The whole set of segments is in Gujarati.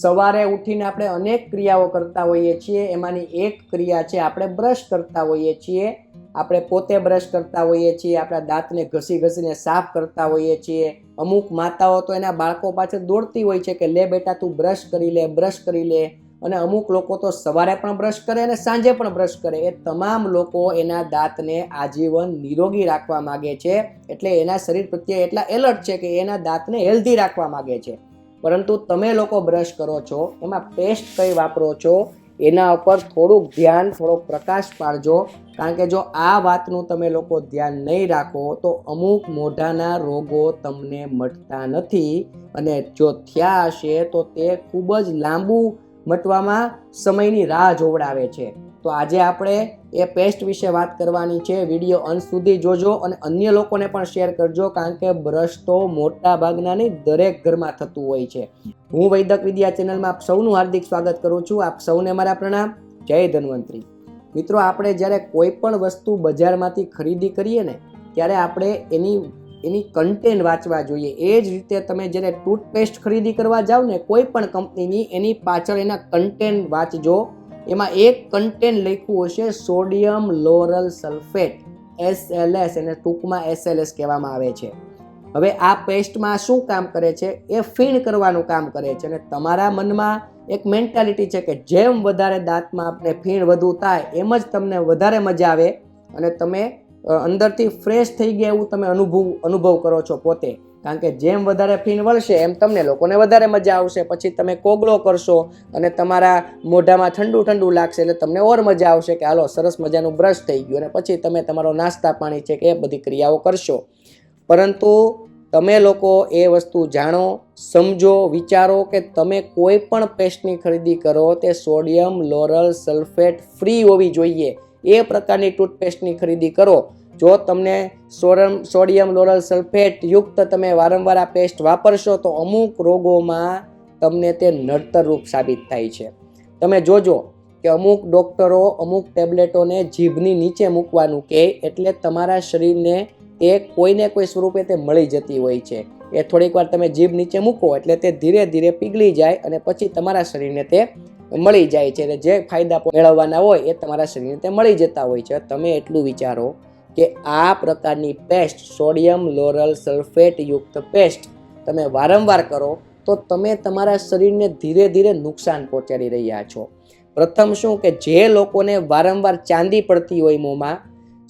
સવારે ઉઠીને આપણે અનેક ક્રિયાઓ કરતા હોઈએ છીએ. એમાંની એક ક્રિયા છે આપણે બ્રશ કરતા હોઈએ છીએ. આપણે પોતે બ્રશ કરતા હોઈએ છીએ. આપણા દાંતને ઘસી ઘસીને સાફ કરતા હોઈએ છીએ. અમુક માતાઓ તો એના બાળકો પાછળ દોડતી હોય છે કે, લે બેટા, તું બ્રશ કરી લે, બ્રશ કરી લે. અને અમુક લોકો તો સવારે પણ બ્રશ કરે અને સાંજે પણ બ્રશ કરે. એ તમામ લોકો એના દાંતને આજીવન નિરોગી રાખવા માગે છે. એટલે એના શરીર પ્રત્યે એટલા એલર્ટ છે કે એના દાંતને હેલ્ધી રાખવા માગે છે. પરંતુ તમે લોકો બ્રશ કરો છો, એમાં પેસ્ટ કઈ વાપરો છો, એના ઉપર થોડુંક ધ્યાન, થોડોક પ્રકાશ પાડજો. કારણ કે જો આ વાતનું તમે લોકો ધ્યાન નહીં રાખો, તો અમુક મોઢાના રોગો તમને મટતા નથી. અને જો થયા હશે, તો તે ખૂબ જ લાંબુ મટવામાં સમયની રાહ જોવડાવે છે. તો આજે આપણે એ પેસ્ટ વિશે વાત કરવાની છે. વીડિયો અંત સુધી જોજો અને અન્ય લોકોને પણ શેર કરજો, કારણ કે બ્રશ તો મોટા ભાગના નહીં, દરેક ઘરમાં થતું હોય છે. હું વૈદક વિદ્યા ચેનલમાં આપ સૌનું હાર્દિક સ્વાગત કરું છું. આપ સૌને મારા પ્રણામ. જય ધન્વંતરી. મિત્રો, આપણે જ્યારે કોઈ પણ વસ્તુ બજારમાંથી ખરીદી કરીએ ને, ત્યારે આપણે એની એની કન્ટેન્ટ વાંચવા જોઈએ. એ જ રીતે તમે જ્યારે ટૂથપેસ્ટ ખરીદી કરવા જાઓ ને, કોઈ પણ કંપનીની એની પાછળ એના કન્ટેન્ટ વાંચજો. એમાં એક કન્ટેન્ટ લખ્યું હશે સોડિયમ લોરલ સલ્ફેટ એસએલએસ એને ટૂંકમાં એસએલએસ કહેવામાં આવે છે. હવે આ પેસ્ટમાં શું કામ કરે છે? એ ફીણ કરવાનું કામ કરે છે અને તમારા મનમાં એક મેન્ટાલિટી છે કે જેમ વધારે દાંતમાં આપણે ફીણ વધુ થાય, એમ જ તમને વધારે મજા આવે અને તમે અંદરથી ફ્રેશ થઈ ગયા એવું તમે અનુભવ અનુભવ કરો છો પોતે. કારણ કે જેમ વધારે ફીણ વળશે એમ તમને લોકોને વધારે મજા આવશે. પછી તમે કોગળો કરશો અને તમારા મોઢામાં ઠંડુ ઠંડુ લાગશે એટલે તમને ઓર મજા આવશે કે હાલો સરસ મજાનું બ્રશ થઈ ગયું. અને પછી તમે તમારો નાસ્તા પાણી છે કે એ બધી ક્રિયાઓ કરશો. પરંતુ તમે લોકો એ વસ્તુ જાણો, સમજો, વિચારો કે તમે કોઈ પણ પેસ્ટની ખરીદી કરો તે સોડિયમ, લોરલ, સલ્ફેટ ફ્રી હોવી જોઈએ. એ પ્રકારની ટૂથપેસ્ટની ખરીદી કરો. જો તમને સોરમ સોડિયમ લોરલ સલ્ફેટ યુક્ત તમે વારંવાર આ પેસ્ટ વાપરશો તો અમુક રોગોમાં તમને તે નડતરરૂપ સાબિત થાય છે. તમે જોજો કે અમુક ડૉક્ટરો અમુક ટેબ્લેટોને જીભની નીચે મૂકવાનું કહે એટલે તમારા શરીરને તે કોઈને કોઈ સ્વરૂપે તે મળી જતી હોય છે. એ થોડીક વાર તમે જીભ નીચે મૂકો એટલે તે ધીરે ધીરે પીગળી જાય અને પછી તમારા શરીરને તે મળી જાય છે. અને જે ફાયદા મેળવવાના હોય એ તમારા શરીરને તે મળી જતા હોય છે. તમે એટલું વિચારો કે આ પ્રકારની પેસ્ટ સોડિયમ લોરલ સલ્ફેટ યુક્ત પેસ્ટ તમે વારંવાર કરો, તો તમે તમારા શરીરને ધીરે ધીરે નુકસાન પહોંચાડી રહ્યા છો. પ્રથમ શું કે જે લોકોને વારંવાર ચાંદી પડતી હોય મોંમાં,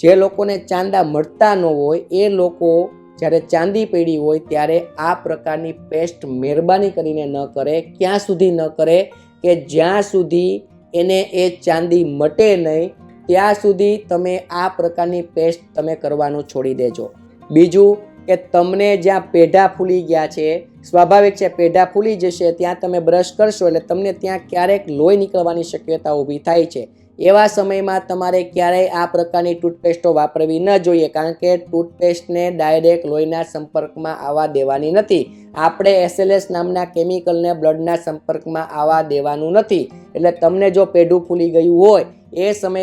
જે લોકોને ચાંદા મળતા ન હોય, એ લોકો જ્યારે ચાંદી પડી હોય ત્યારે આ પ્રકારની પેસ્ટ મહેરબાની કરીને ન કરે, ક્યાં સુધી ન કરે કે જ્યાં સુધી એને એ ચાંદી મટે નહીં ત્યાં સુધી તમે આ પ્રકારની પેસ્ટ તમે કરવાનું છોડી દેજો. બીજું કે તમને જ્યાં પેઢા ફૂલી ગયા છે, સ્વાભાવિક છે પેઢા ફૂલી જશે, ત્યાં તમે બ્રશ કરશો એટલે તમને ત્યાં ક્યારેક લોહી નીકળવાની શક્યતા ઊભી થાય છે. એવા સમયમાં તમારે ક્યારેય આ પ્રકારની ટૂથપેસ્ટો વાપરવી ન જોઈએ, કારણ કે ટૂથપેસ્ટને ડાયરેક્ટ લોહીના સંપર્કમાં આવવા દેવાની નથી. આપણે એસએલએસ નામના કેમિકલને બ્લડના સંપર્કમાં આવવા દેવાનું નથી. એટલે તમને જો પેઢું ફૂલી ગયું હોય, એ સમય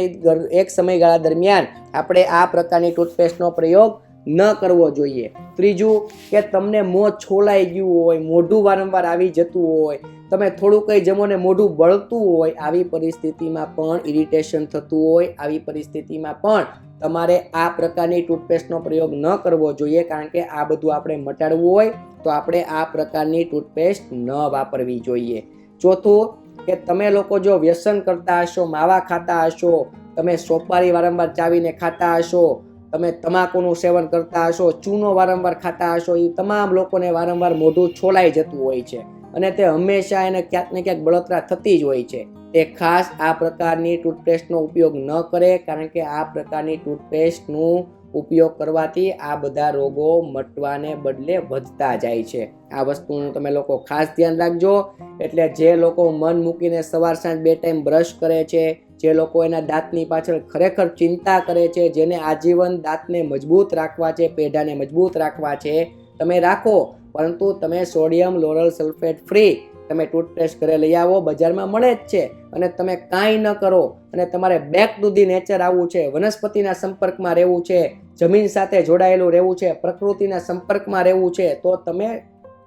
એક સમયગાળા દરમિયાન આપણે આ પ્રકારની ટૂથપેસ્ટનો પ્રયોગ ન કરવો જોઈએ. ત્રીજું કે તમને મોં છોલાઈ ગયું હોય, મોઢું વારંવાર આવી જતું હોય તમે થોડું કંઈ જમો ને મોઢું બળતું હોય આવી પરિસ્થિતિમાં પણ ઇરિટેશન થતું હોય, આવી પરિસ્થિતિમાં પણ તમારે આ પ્રકારની ટૂથપેસ્ટનો પ્રયોગ ન કરવો જોઈએ કારણ કે આ બધું આપણે મટાડવું હોય તો આપણે આ પ્રકારની ટૂથપેસ્ટ ન વાપરવી જોઈએ. ચોથું કે તમે લોકો જો વ્યસન કરતા હશો, માવા ખાતા હશો, તમે સોપારી વારંવાર ચાવીને ખાતા હશો, તમે તમાકુનું સેવન કરતા હશો, ચૂનો વારંવાર ખાતા હશો એ તમામ લોકોને વારંવાર મોઢું છોલાઈ જતું હોય છે. અને તે હંમેશા એને ક્યાંક ને ક્યાંક બળતરા થતી જ હોય છે. તે ખાસ આ પ્રકારની ટૂથપેસ્ટનો ઉપયોગ ન કરે કારણ કે આ પ્રકારની ટૂથપેસ્ટનું ઉપયોગ કરવાથી આ બધા રોગો મટવાને બદલે વધતા જાય છે. આ વસ્તુનું તમે લોકો ખાસ ધ્યાન રાખજો. એટલે જે લોકો મન મૂકીને સવાર સાંજ બે ટાઈમ બ્રશ કરે છે, જે લોકો એના દાંતની પાછળ ખરેખર ચિંતા કરે છે, જેને આજીવન દાંતને મજબૂત રાખવા છે, પેઢાને મજબૂત રાખવા છે, તમે રાખો. પરંતુ તમે સોડિયમ લોરલ સલ્ફેટ ફ્રી, તમે ટૂથપેસ્ટ ઘરે લઈ આવો, બજારમાં મળે જ છે અને તમે કાંઈ ન કરો અને તમારે બેક ટુ ધી નેચર આવવું છે, વનસ્પતિના સંપર્કમાં રહેવું છે, જમીન સાથે જોડાયેલું રહેવું છે, પ્રકૃતિના સંપર્કમાં રહેવું છે, તો તમે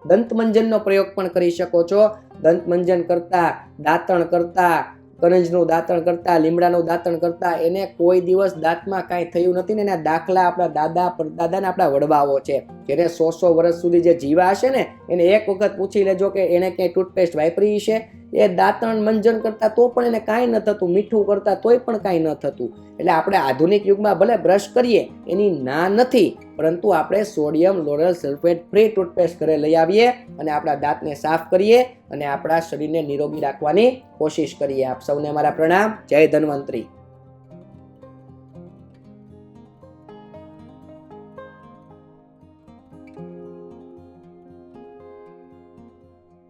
દંતમંજનનો પ્રયોગ પણ કરી શકો છો. દંતમંજન કરતાં, દાંતણ કરતા કરંજનું દાંતણ કરતા, લીમડાનું દાંતણ કરતા, એને કોઈ દિવસ દાંતમાં કાંઈ થયું નથી ને એના દાખલા આપણા દાદા પરદાદાના આપણા વડવાઓ છે. જેને સો સો વર્ષ સુધી જે જીવા હશે ને, એને એક વખત પૂછી લેજો કે એણે ક્યાંય ટૂથપેસ્ટ વાપરી છે? એ દાંતણ મંજન કરતા તો પણ એને કાંઈ ન થતું, મીઠું કરતા તોય પણ કાંઈ ન થતું. એટલે આપણે આધુનિક યુગમાં ભલે બ્રશ કરીએ, એની ના નથી, પરંતુ આપણે sodium lauryl sulphate free toothpaste ઘરે લઈ આવીએ અને આપણા દાંતને સાફ કરીએ અને આપણા શરીરને નિરોગી રાખવાની કોશિશ કરીએ. આપ સૌને મારા પ્રણામ. જય ધન્વંતરી.